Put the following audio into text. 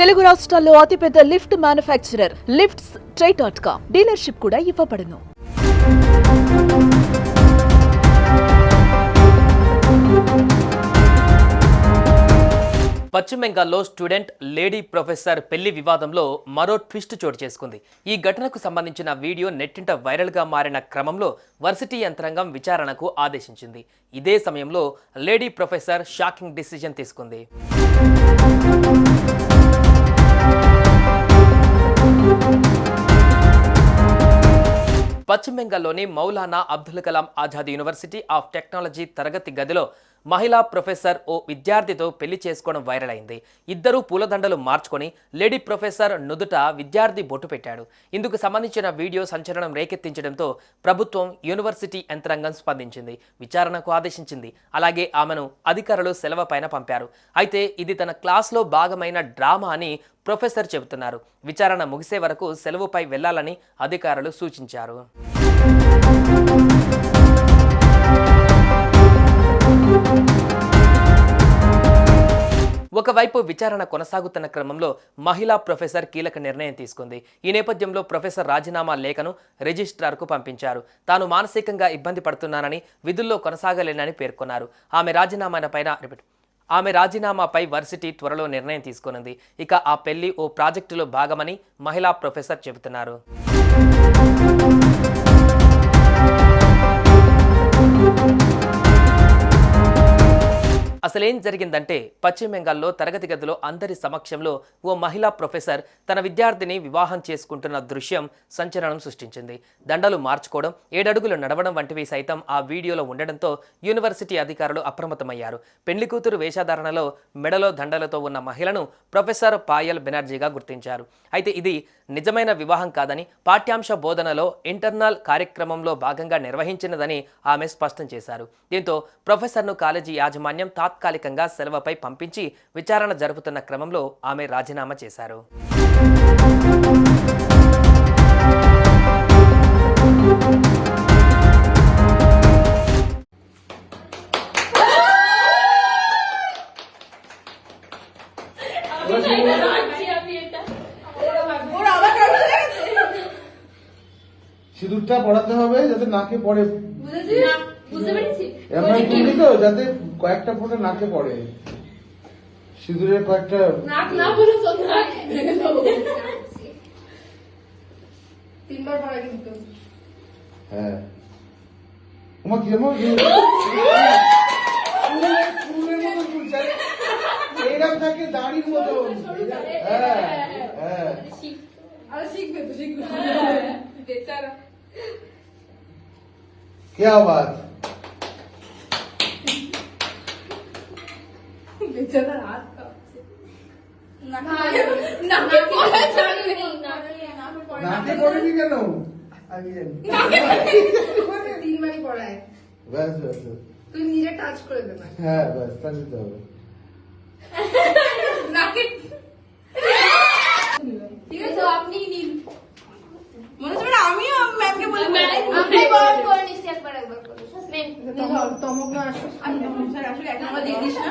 తెలుగు రాష్ట్రాల్లో అతిపెద్ద lift manufacturer lifts tri dot com dealership కూడా ఇవ్వబడును. పశ్చిమ బెంగాల్లో స్టూడెంట్ లేడీ ప్రొఫెసర్ పెళ్ళి వివాదంలో మరో ట్విస్ట్ చోటు చేసుకుంది. ఈ ఘటనకు సంబంధించిన వీడియో నెట్టింట వైరల్గా మారిన క్రమంలో వర్సిటీ యంత్రాంగం విచారణకు ఆదేశించింది. ఇదే సమయంలో లేడీ ప్రొఫెసర్ షాకింగ్ డిసిజన్ తీసుకుంది. పశ్చిమ బెంగాల్లోని Maulana Abdul Kalam Azad university of technology తరగతి గదిలో మహిళా ప్రొఫెసర్ ఓ విద్యార్థితో పెళ్ళి చేసుకోవడం వైరల్ అయింది. ఇద్దరూ పూలదండలు మార్చుకొని లేడీ ప్రొఫెసర్ నుదుట విద్యార్థి బొట్టు పెట్టాడు. ఇందుకు సంబంధించిన వీడియో సంచలనం రేకెత్తించడంతో ప్రభుత్వం యూనివర్సిటీ యంత్రాంగం స్పందించింది. విచారణకు ఆదేశించింది. అలాగే ఆమెను అధికారులు సెలవుపైన పంపారు. అయితే ఇది తన క్లాస్లో భాగమైన డ్రామా అని ప్రొఫెసర్ చెబుతున్నారు. విచారణ ముగిసే వరకు సెలవుపై వెళ్ళాలని అధికారులు సూచించారు. ఒకవైపు విచారణ కొనసాగుతున్న క్రమంలో మహిళా ప్రొఫెసర్ కీలక నిర్ణయం తీసుకుంది. ఈ నేపథ్యంలో ప్రొఫెసర్ రాజీనామా లేఖను రిజిస్ట్రార్కు పంపించారు. తాను మానసికంగా ఇబ్బంది పడుతున్నానని విధుల్లో కొనసాగలేనని పేర్కొన్నారు. ఆమె రాజీనామా పైన రిపీట్. ఆమె రాజీనామాపై వర్సిటీ త్వరలో నిర్ణయం తీసుకున్నది ఇక ఆ పెళ్ళి ఓ ప్రాజెక్టులో భాగమని మహిళా ప్రొఫెసర్ చెబుతున్నారు. అసలేం జరిగిందంటే పశ్చిమ బెంగాల్లో తరగతి గదిలో అందరి సమక్షంలో ఓ మహిళా ప్రొఫెసర్ తన విద్యార్థిని వివాహం చేసుకుంటున్న దృశ్యం సంచలనం సృష్టించింది. దండలు మార్చుకోవడం ఏడడుగులు నడవడం వంటివి సైతం ఆ వీడియోలో ఉండడంతో యూనివర్సిటీ అధికారులు అప్రమత్తమయ్యారు. పెళ్ళి కూతురు వేషధారణలో మెడలో దండలతో ఉన్న మహిళను ప్రొఫెసర్ పాయల్ బెనర్జీగా గుర్తించారు. అయితే ఇది నిజమైన వివాహం కాదని పాఠ్యాంశ బోధనలో ఇంటర్నల్ కార్యక్రమంలో భాగంగా నిర్వహించినదని ఆమె స్పష్టం చేశారు. దీంతో ప్రొఫెసర్ను కాలేజీ యాజమాన్యం తాత్కాలికంగా సెలవుపై పంపించి విచారణ జరుపుతున్న క్రమంలో ఆమె రాజీనామా చేశారు সিঁদুরটা পড়াতে হবে যাতে নাকে পড়ে বুঝেছি বুঝতে পেরেছি এমন করবি তো যাতে কয়েকটা ফোঁটা নাকে পড়ে। সিঁদুরের কয়েকটা নাক না বলে তো নাক। তিনবার পড়া কিন্তু। হ্যাঁ। তোমার কি এমন এইরকম থাকে দাড়ির মতো। হ্যাঁ হ্যাঁ। আরে শিখবে তো শিখবে। বেচারা। क्या बात বেচারা হাত কাঁপছে নাকে পড়া জানি নাকে পড়েনি কেন আমি জানি। তিনবারই পড়ায় ব্যাস ব্যাস ব্যাস। তুই নিজে টাচ করে দে হ্যাঁ ব্যাস তা নিতে হবে নাকে ঠিক আছে আপনি নিন মনে হচ্ছে মানে আমিও ম্যামকে বলে আপনি করে নিচ্ছি একবার একবার করে। তমক আসলে আসলে এক নম্বর দিয়ে দিস না